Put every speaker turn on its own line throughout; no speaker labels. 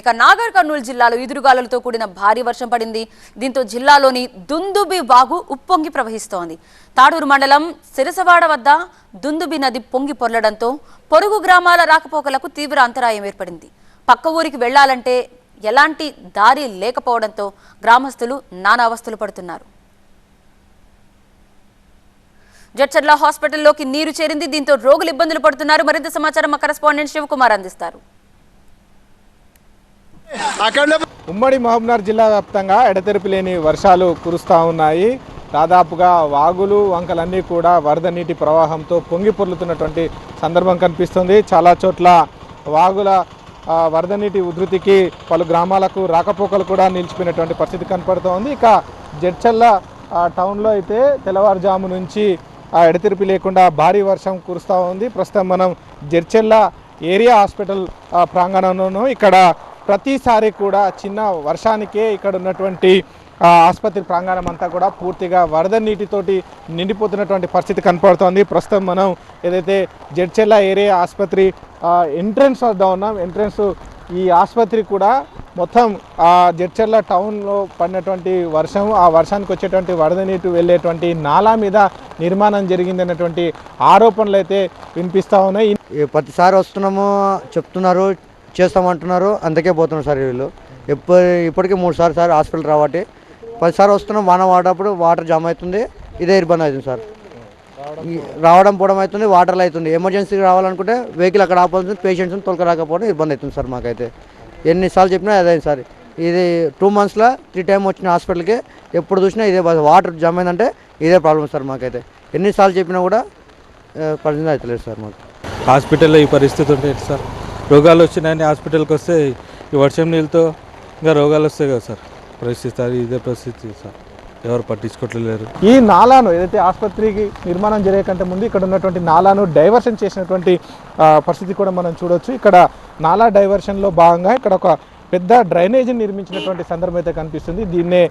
ఇక నాగర్ కర్నూలు జిల్లాలో ఎదురుగాలులతో కూడిన భారీ వర్షం పడింది. దీంతో జిల్లాలోని దుందుబి వాగు ఉప్పొంగి ప్రవహిస్తోంది. తాడూరు మండలం సిరసవాడ వద్ద దుందుబి నది పొంగి పొర్లడంతో పొరుగు గ్రామాల రాకపోకలకు తీవ్ర అంతరాయం ఏర్పడింది. పక్క ఊరికి వెళ్ళాలంటే ఎలాంటి దారి లేకపోవడంతో గ్రామస్తులు నానా అవస్థలు పడుతున్నారు. జడ్చర్ల హాస్పిటల్లోకి నీరు చేరింది. దీంతో రోగులు ఇబ్బందులు పడుతున్నారు. మరింత సమాచారం మా కరెస్పాండెంట్ శివకుమార్ అందిస్తారు.
ఉమ్మడి మహబూబ్నగర్ జిల్లా వ్యాప్తంగా ఎడతెరిపి లేని వర్షాలు కురుస్తూ ఉన్నాయి. దాదాపుగా వాగులు వంకలన్నీ కూడా వరద నీటి ప్రవాహంతో పొంగి పొర్లుతున్నటువంటి సందర్భం కనిపిస్తుంది. చాలా చోట్ల వాగుల వరద నీటి ఉధృతికి పలు గ్రామాలకు రాకపోకలు కూడా నిలిచిపోయినటువంటి పరిస్థితి కనపడుతోంది. ఇక జడ్చల్ల టౌన్లో అయితే తెల్లవారుజాము నుంచి ఎడతెరిపి లేకుండా భారీ వర్షం కురుస్తూ ఉంది. ప్రస్తుతం మనం జడ్చెల్ల ఏరియా హాస్పిటల్ ప్రాంగణంలోనూ ఇక్కడ ప్రతిసారి కూడా చిన్న వర్షానికే ఇక్కడ ఉన్నటువంటి ఆసుపత్రి ప్రాంగణం అంతా కూడా పూర్తిగా వరద నీటితోటి నిండిపోతున్నటువంటి పరిస్థితి కనపడుతోంది. ప్రస్తుతం మనం ఏదైతే జడ్చెల్ల ఏరియా ఆసుపత్రి ఎంట్రన్స్ వద్ద ఉన్నాం. ఎంట్రన్స్ ఈ ఆసుపత్రి కూడా మొత్తం ఆ జడ్చెర్ల టౌన్లో పడినటువంటి వర్షం ఆ వర్షానికి వచ్చేటువంటి వరద నీటి వెళ్ళేటువంటి నాలా మీద నిర్మాణం జరిగిందన్నటువంటి ఆరోపణలు అయితే వినిపిస్తూ ఉన్నాయి.
ప్రతిసారి వస్తున్నాము చెప్తున్నారు. చేస్తామంటున్నారు. అందుకే పోతున్నారు సార్ వీళ్ళు. ఎప్పుడు ఇప్పటికీ మూడు సార్లు సార్ హాస్పిటల్ రావట్టి పదిసార్లు వస్తున్నాం వాన వాడేటప్పుడు వాటర్ జామ్ అవుతుంది ఇదే ఇబ్బంది అవుతుంది సార్. రావడం పోవడం అవుతుంది వాటర్లు అవుతుంది ఎమర్జెన్సీకి రావాలనుకుంటే వెహికల్ అక్కడ ఆపాల్సింది పేషెంట్స్ని తొలక రాకపోవడం ఇబ్బంది అవుతుంది సార్ మాకైతే. ఎన్నిసార్లు చెప్పినా అదే సార్. ఇది టూ మంత్స్లో త్రీ టైం వచ్చిన హాస్పిటల్కి ఎప్పుడు చూసినా ఇదే వాటర్ జామ్ అయిందంటే ఇదే ప్రాబ్లం సార్ మాకైతే. ఎన్నిసార్లు చెప్పినా కూడా పరిస్థితి అవుతలేదు సార్ మాకు.
హాస్పిటల్లో ఈ పరిస్థితి ఉంటే సార్? రోగాలు వచ్చినాయని హాస్పిటల్కి వస్తే ఈ వర్షం నీళ్ళతో ఇంకా రోగాలు వస్తాయి కదా సార్. పరిస్థితి అది ఇదే పరిస్థితి సార్. ఎవరు పట్టించుకోవట్లేరు
ఈ నాలాను ఏదైతే ఆసుపత్రికి నిర్మాణం జరిగే కంటే ముందు ఇక్కడ ఉన్నటువంటి నాలాను డైవర్షన్ చేసినటువంటి పరిస్థితి కూడా మనం చూడొచ్చు. ఇక్కడ నాలా డైవర్షన్లో భాగంగా ఇక్కడ ఒక పెద్ద డ్రైనేజీని నిర్మించినటువంటి సందర్భం అయితే కనిపిస్తుంది. దీన్నే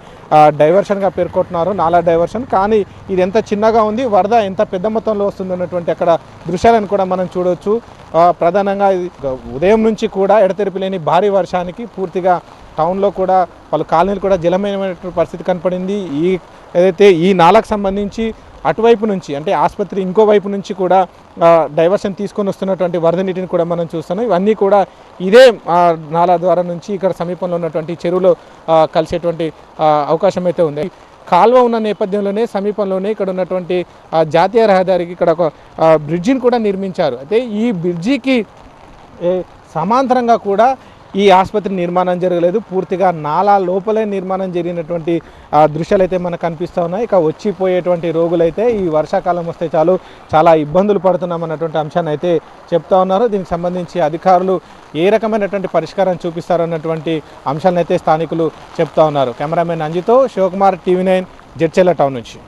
డైవర్షన్గా పేర్కొంటున్నారు నాలా డైవర్షన్ కానీ ఇది ఎంత చిన్నగా ఉంది వరద ఎంత పెద్ద మొత్తంలో వస్తుంది అన్నటువంటి అక్కడ దృశ్యాలను కూడా మనం చూడవచ్చు ప్రధానంగా ఇది ఉదయం నుంచి కూడా ఎడతెరిపి లేని భారీ వర్షానికి పూర్తిగా టౌన్లో కూడా పలు కాలనీలు కూడా జలమైనటువంటి పరిస్థితి కనపడింది. ఈ ఏదైతే ఈ నాలకు సంబంధించి అటువైపు నుంచి అంటే ఆసుపత్రి ఇంకో వైపు నుంచి కూడా డైవర్షన్ తీసుకొని వస్తున్నటువంటి వరద నీటిని కూడా మనం చూస్తున్నాం. ఇవన్నీ కూడా ఇదే నాలా ద్వారా నుంచి ఇక్కడ సమీపంలో ఉన్నటువంటి చెరువులో కలిసేటువంటి అవకాశం అయితే ఉంది. కాల్వ ఉన్న నేపథ్యంలోనే సమీపంలోనే ఇక్కడ ఉన్నటువంటి జాతీయ రహదారికి ఇక్కడ ఒక బ్రిడ్జిని కూడా నిర్మించారు. అయితే ఈ బ్రిడ్జికి ఏ, సమాంతరంగా కూడా ఈ ఆసుపత్రి నిర్మాణం జరగలేదు. పూర్తిగా నాలా లోపలే నిర్మాణం జరిగినటువంటి దృశ్యాలు అయితే మనకు కనిపిస్తూ ఉన్నాయి. ఇక వచ్చిపోయేటువంటి రోగులైతే ఈ వర్షాకాలం వస్తే చాలు చాలా ఇబ్బందులు పడుతున్నాం అన్నటువంటి అంశాన్ని అయితే చెప్తా ఉన్నారు. దీనికి సంబంధించి అధికారులు ఏ రకమైనటువంటి పరిష్కారం చూపిస్తారన్నటువంటి అంశాలను అయితే స్థానికులు చెప్తా ఉన్నారు. Cameraman అంజితో Shivakumar TV nine Jadcherla town నుంచి.